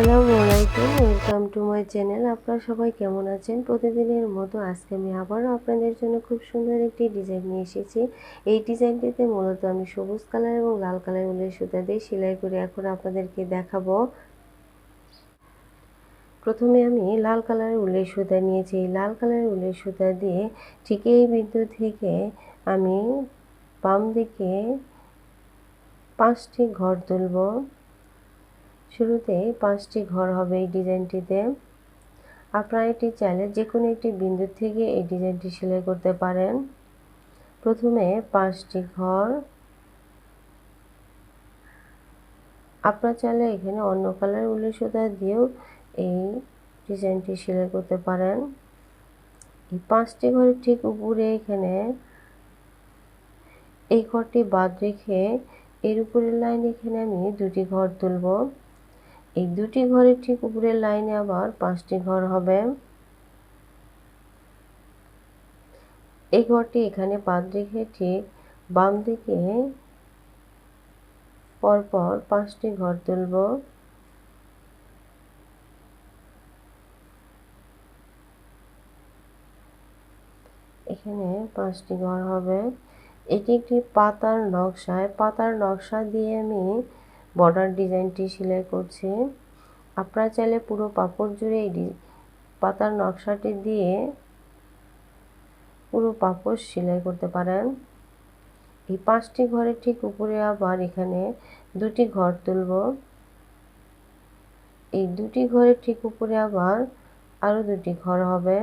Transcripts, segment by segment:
আসসালামু আলাইকুম welcome to my channel আপনারা সবাই কেমন আছেন? প্রতিদিনের মতো আজকে আমি আবারও আপনাদের জন্য খুব সুন্দর একটি ডিজাইন নিয়ে এসেছি। এই ডিজাইনটিতে মূলত আমি সবুজ কালার এবং লাল কালার উলের সুতা দিয়ে সেলাই করে এখন আপনাদেরকে দেখাবো। প্রথমে আমি লাল কালারের উলের সুতা নিয়েছি। এই লাল কালারের উলের সুতা দিয়ে ঠিক এই বিন্দু থেকে আমি বাম দিকে পাঁচটি ঘর তুলব। শুরুতে পাঁচটি ঘর হবে এই ডিজাইনটিতে। আপনারা এটি চাইলে যে কোনো একটি বিন্দু থেকে এই ডিজাইনটি সেলাই করতে পারেন। প্রথমে পাঁচটি ঘর। আপনার চাইলে এখানে অন্য কালার উলের সুতা দিয়েও এই ডিজাইনটি সেলাই করতে পারেন। এই পাঁচটি ঘরের ঠিক উপরে এখানে এই ঘরটি বাদ রেখে এর উপরের লাইন এখানে আমি দুটি ঘর তুলব। এই দুটি ঘরের ঠিক উপরের লাইনে আবার পাঁচটি ঘর হবে। এই ঘরটি এখানে বাদ রেখে ঠিক বাম দিকে পরপর পাঁচটি ঘর তুলব। এখানে পাঁচটি ঘর হবে। এটি একটি পাতার নকশায় পাতার নকশা দিয়ে আমি বর্ডার ডিজাইনটি সেলাই করছি। আপনারা চাইলে পুরো পাপড় জুড়ে এই পাতার নকশাটি দিয়ে পুরো পাপড় সেলাই করতে পারেন। এই পাঁচটি ঘরের ঠিক উপরে আবার এখানে দুটি ঘর তুলব। এই দুটি ঘরের ঠিক উপরে আবার আরও দুটি ঘর হবে।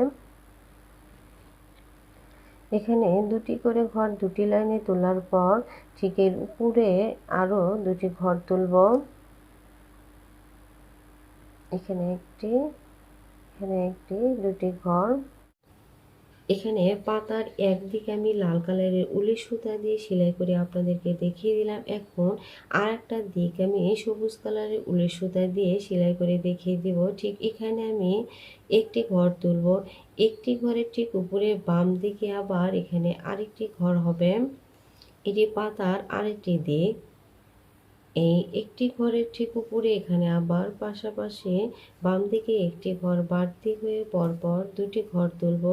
এখানে দুটি করে ঘর দুটি লাইনে তোলার পর ঠিক এর উপরে আরও দুটি ঘর তুলব। এখানে একটি এখানে একটি, দুটি ঘর। এখানে পাতার একদিকে আমি লাল কালারের উলের সুতা দিয়ে সেলাই করে আপনাদেরকে দেখিয়ে দিলাম। এখন আর একটা দিক আমি সবুজ কালারের উলের সুতা দিয়ে সেলাই করে দেখিয়ে দিব। ঠিক এখানে আমি একটি ঘর তুলব। একটি ঘরের ঠিক উপরে বাম দিকে আবার এখানে আরেকটি ঘর হবে। এটি পাতার আরেকটি দিক, এই একটি ঘরের ঠিক উপরে এখানে আবার পাশাপাশি বাম দিকে একটি ঘর বাড়তি হয়ে পরপর দুটি ঘর তুলব।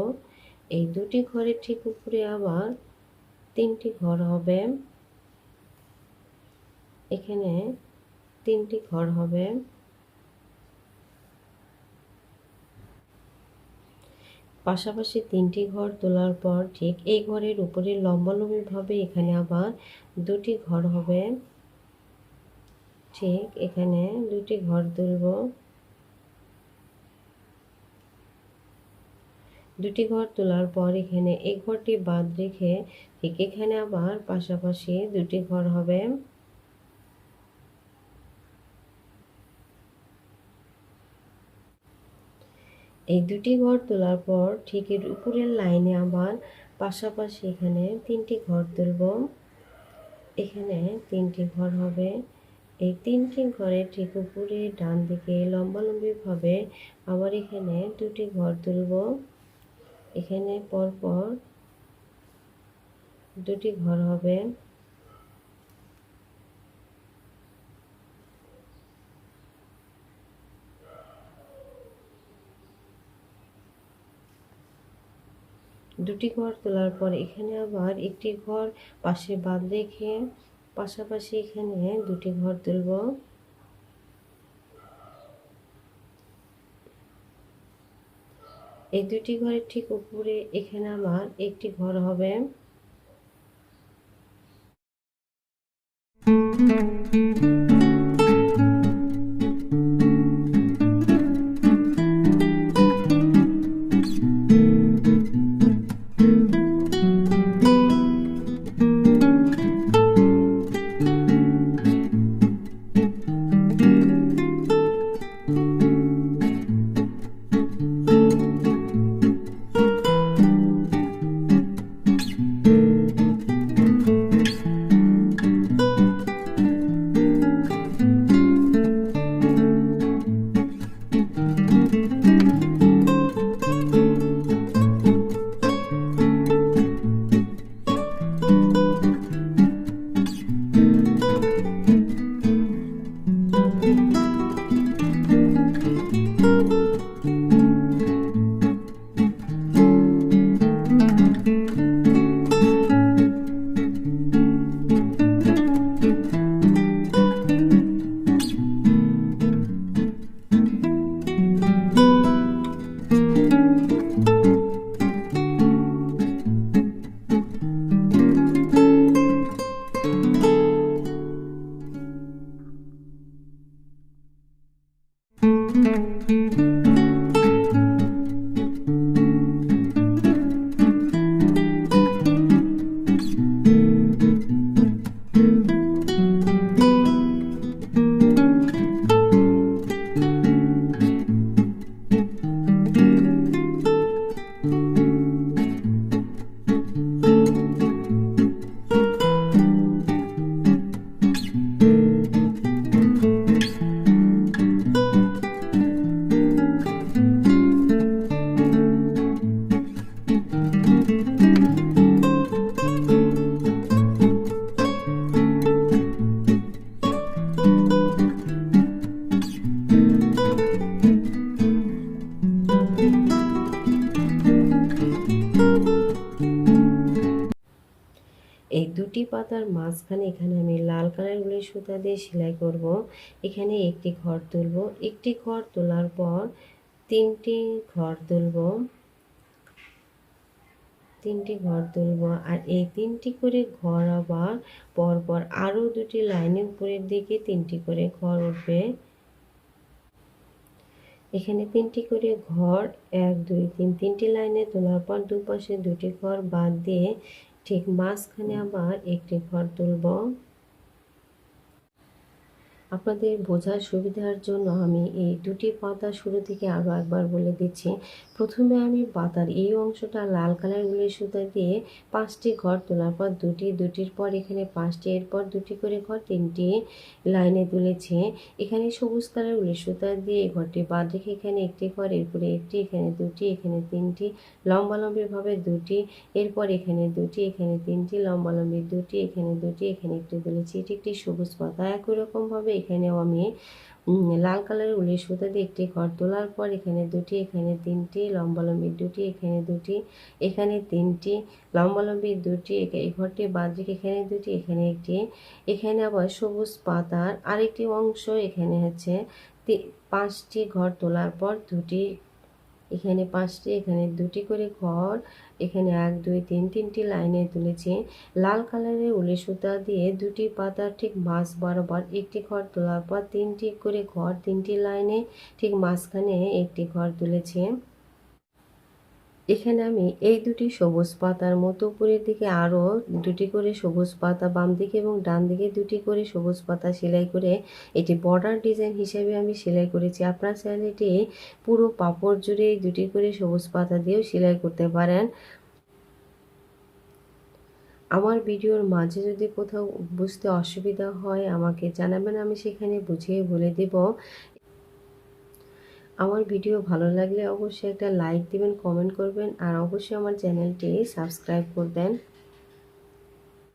এই দুটি ঘরের ঠিক উপরে আবার তিনটি ঘর হবে। এখানে তিনটি ঘর হবে। পাশাপাশি তিনটি ঘর তোলার পর ঠিক এই ঘরের উপরে লম্বালম্বিভাবে এখানে আবার দুটি ঘর হবে। ঠিক এখানে দুটি ঘর তুলব। দুটি ঘর তোলার পর এখানে এই ঘরটি বাদ রেখে ঠিক এখানে আবার পাশাপাশি দুটি ঘর হবে। এই দুটি ঘর তোলার পর ঠিক এর উপরের লাইনে আবার পাশাপাশি এখানে তিনটি ঘর তুলব। এখানে তিনটি ঘর হবে। এই তিনটি ঘরের ঠিক উপরে ডান দিকে লম্বালম্বিভাবে আবার এখানে দুটি ঘর তুলব। এখানে পরপর দুটি ঘর হবে। দুটি ঘর তোলার পর এখানে আবার একটি ঘর পাশে বাদ রেখে পাশাপাশি এখানে দুটি ঘর তুলব। এই দুটি ঘরের ঠিক উপরে এখানে আমার একটি ঘর হবে। thank you পাতার মাঝখানে এখানে আমি লাল কালার উলের সুতা দিয়ে সেলাই করব। এখানে একটি ঘর তুলব। একটি ঘর তোলার পর তিনটি ঘর তুলব। তিনটি ঘর তুলব আর এই তিনটি করে ঘর আবার পরপর আরও দুটি লাইনের উপরের দিকে তিনটি করে ঘর উঠবে। এখানে তিনটি করে ঘর, এক, দুই, তিন, তিনটি লাইনে তোলার পর দুপাশে দুটি ঘর বাদ দিয়ে ঠিক মাঝখানে আবার একটি ঘর তুলব। আপনাদের বোঝার সুবিধার জন্য আমি এই দুটি পাতা শুরু থেকে আরও একবার বলে দিচ্ছি। প্রথমে আমি পাতার এই অংশটা লাল কালার উলের সুতা দিয়ে পাঁচটি ঘর তোলার পর দুটি, দুটির পর এখানে পাঁচটি, এরপর দুটি করে ঘর তিনটি লাইনে তুলেছে। এখানে সবুজ কালার উলের সুতা দিয়ে এই ঘরটি বাদ রেখে এখানে একটি ঘর, এরপরে একটি, এখানে দুটি, এখানে তিনটি লম্বালম্বিভাবে দুটি, এরপর এখানে দুটি, এখানে তিনটি, লম্বালম্বি দুটি, এখানে দুটি, এখানে একটি তুলেছি। এটি একটি সবুজ পাতা। একই রকমভাবে এখানেও আমি লাল কালারের উলের সুতা দিয়ে একটি ঘর তোলার পর এখানে দুটি, এখানে তিনটি লম্বালম্বি দুটি, এখানে দুটি, এখানে তিনটি লম্বালম্বি দুটি এই ঘরটি বাদিক এখানে দুটি, এখানে একটি, এখানে আবার সবুজ পাতার আরেকটি অংশ এখানে হচ্ছে পাঁচটি ঘর তোলার পর দুটি এখানে পাঁচটি, এখানে দুটি করে ঘর, এখানে এক, দুই, তিন, তিনটি লাইনে তুলেছি। লাল কালারের উলে সুতা দিয়ে দুটি পাতার ঠিক মাছ বরাবর একটি ঘর তোলার পর তিনটি করে ঘর তিনটি লাইনে ঠিক মাঝখানে একটি ঘর তুলেছি। এখানে আমি এই দুটি সবুজ পাতার মতো উপরের দিকে আরও দুটি করে সবুজ পাতা বাম দিকে এবং ডান দিকে দুটি করে সবুজ পাতা সেলাই করে এটি বর্ডার ডিজাইন হিসেবে আমি সেলাই করেছি। আপনার চাইলে এটি পুরো পাপড় জুড়ে দুটি করে সবুজ পাতা দিয়েও সেলাই করতে পারেন। আমার ভিডিওর মাঝে যদি কোথাও বুঝতে অসুবিধা হয় আমাকে জানাবেন, আমি সেখানে বুঝিয়ে বলে দেব। আমার ভিডিও ভালো লাগলে অবশ্যই একটা লাইক দিবেন কমেন্ট করবেন, আর অবশ্যই আমার চ্যানেলটি সাবস্ক্রাইব করবেন।